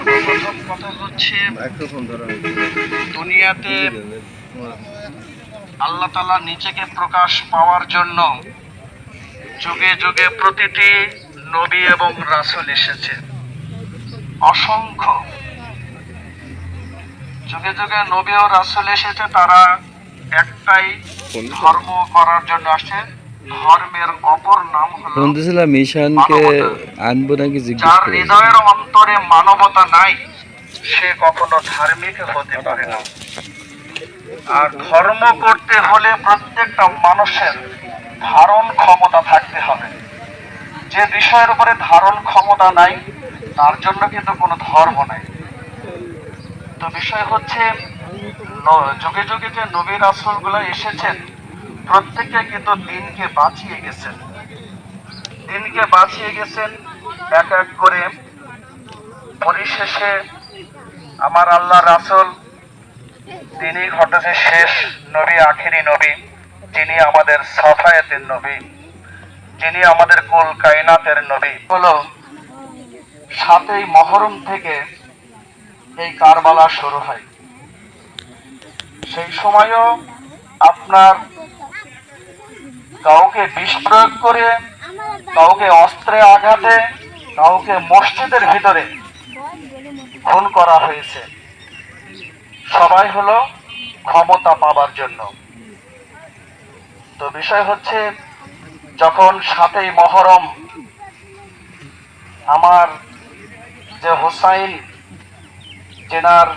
সর্বপ্রথম কথা হচ্ছে দুনিয়াতে আল্লাহ তালা নিজেকে প্রকাশ পাওয়ার জন্য যুগে যুগে প্রতিটি নবী এবং রাসূল এসেছে। অসংখ্য। যুগে যুগে নবী ও রাসূল এসেছে তারা একটাই ধর্ম করার জন্য আসছে। ধর্মের অপর নাম হলো বলতেছিলাম মিশানকে আনব নাকি জিজ্ঞেস যার হৃদয়ের অন্তরে মানবতা নাই সে কখনো ধার্মিক হতে পারে না। আর ধর্ম করতে হলে প্রত্যেকটা মানুষের ধারণ ক্ষমতা থাকতে হবে। যে বিষয়ের উপরে ধারণ ক্ষমতা নাই তার জন্য কিন্তু কোনো ধর্ম নাই। তো বিষয় হচ্ছে যুগে যুগে যে নবী গুলো এসেছেন প্রত্যেকে কিন্তু দিনকে বাঁচিয়ে গেছেন। দিনকে বাঁচিয়ে গেছেন এক এক করে। পরিশেষে আমার আল্লাহ রাসূল, তিনি ঘটেছে শেষ নবী, আখিরি নবী, যিনি আমাদের সাফায়াতের নবী, যিনি আমাদের কুল কায়নাতের নবী। হলো সাতই মহরম থেকে এই কারবালা শুরু হয়। সেই সময়ও আপনার কাউকে বিষ প্রয়োগ করে, কাউকে অস্ত্রে আঘাতে, কাউকে মসজিদের ভিতরে খুন করা হয়েছে। সবাই হলো ক্ষমতা পাবার জন্য। তো বিষয় হচ্ছে, যখন সাতই মহরম আমার যে হোসাইন জেনার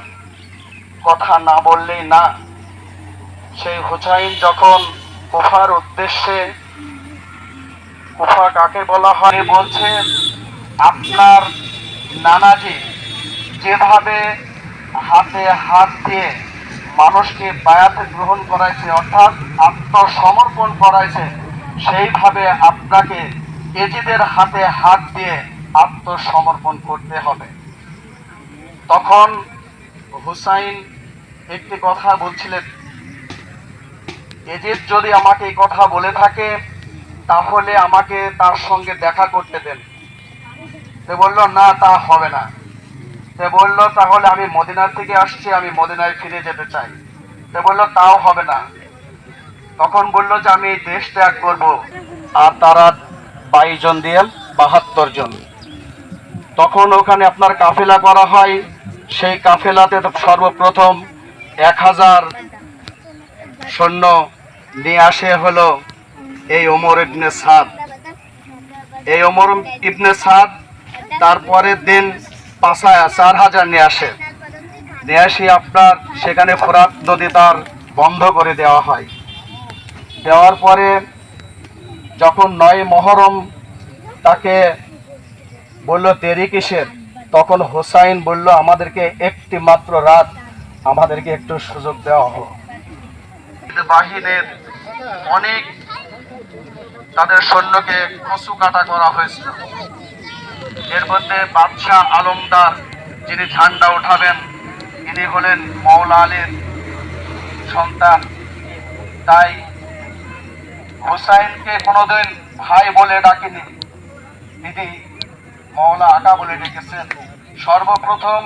কথা না বললেই না, সেই হুসাইন যখন কুফার উদ্দেশ্যে কুফা কাকে বলা হয়? বলছে, আপনার নানাজি যেভাবে হাতে হাত দিয়ে মানুষকে বায়াতে গ্রহণ করাইছে, অর্থাৎ আত্মসমর্পণ করাইছে, সেইভাবে আপনাকে এজিদের হাতে হাত দিয়ে আত্মসমর্পণ করতে হবে। তখন হুসাইন একটি কথা বলছিলেন এজিদ যদি আমাকে এই কথা বলে থাকে, তাহলে আমাকে তার সঙ্গে দেখা করতে দেন। সে বলল, না, তা হবে না। সে বলল, তাহলে আমি মদিনার থেকে আসছি, আমি মদিনায় ফিরে যেতে চাই। সে বলল, তাও হবে না। তখন বলল যে, আমি দেশ ত্যাগ করব। আর তারা বাইশ জন দিয়ে বাহাত্তর জন। তখন ওখানে আপনার কাফেলা করা হয়। সেই কাফেলাতে সর্বপ্রথম এক হাজার সৈন্য নিয়ে আসে হলো এই ওমর ইবনে সাদ। এই ওমর ইবনে সাদ তারপরের দিন পাশায় চার হাজার নিয়ে আসে। নিয়ে আসি আপনার সেখানে ফোরাত নদী তার বন্ধ করে দেওয়া হয়। দেওয়ার পরে যখন নয় মহরম তাকে বলল, দেরি কিসের? তখন হোসাইন বলল, আমাদেরকে একটি মাত্র রাত, আমাদেরকে একটু সুযোগ দেওয়া হোক। বাহিনীর অনেক তাদের সৈন্যকে কচু কাটা করা হয়েছিল। এর মধ্যে বাদশাহ আলমদার যিনি ঝান্ডা উঠাবেন, ইনি হলেন মৌলা আলীর সন্তান। তাই হোসাইনকে কোনোদিন ভাই বলে ডাকেনি। দিদি, মৌলা আকা বলে ডেকেছেন। সর্বপ্রথম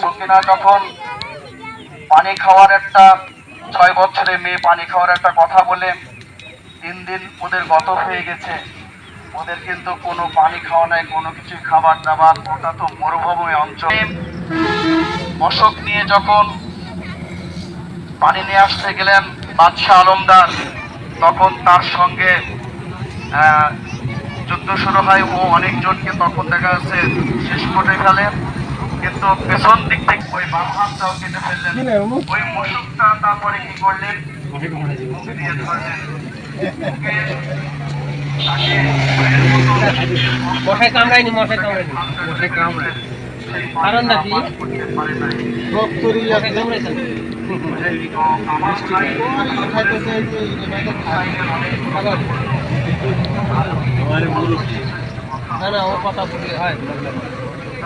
সকিনা যখন পানি খাওয়ার একটা ছয় বছরে মেয়ে পানি খাওয়ার একটা কথা বলে তিন দিন ওদের গত হয়ে গেছে। ওদের কিন্তু কোনো পানি খাওয়া নাই, কোনো কিছু খাবার দাবার, ওটা তো মরুভূমি অঞ্চল। মশক নিয়ে যখন পানি নিয়ে আসতে গেলেন বাদশাহ আলমদার, তখন তার সঙ্গে যুদ্ধ শুরু হয়। ও অনেকজনকে তখন দেখা যাচ্ছে শেষ করে ফেলে। কিন্তু পেছন দিক থেকে ওই বাম হাতটাও কেটে ফেললেন। ওই মশকটা তারপরে কি করলেন? দিয়ে ধরলেন। মশাই কামড়ায়নি মশাই কামড়ায়নি। মশাই কামড়ে কারণ নাকি? করতে পারে নাই। মশাই কামড়াইছে তো আমার ভাই না না ও কথা বলি হয়।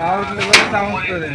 ఆవిట్లు కూడా తాగుతుంది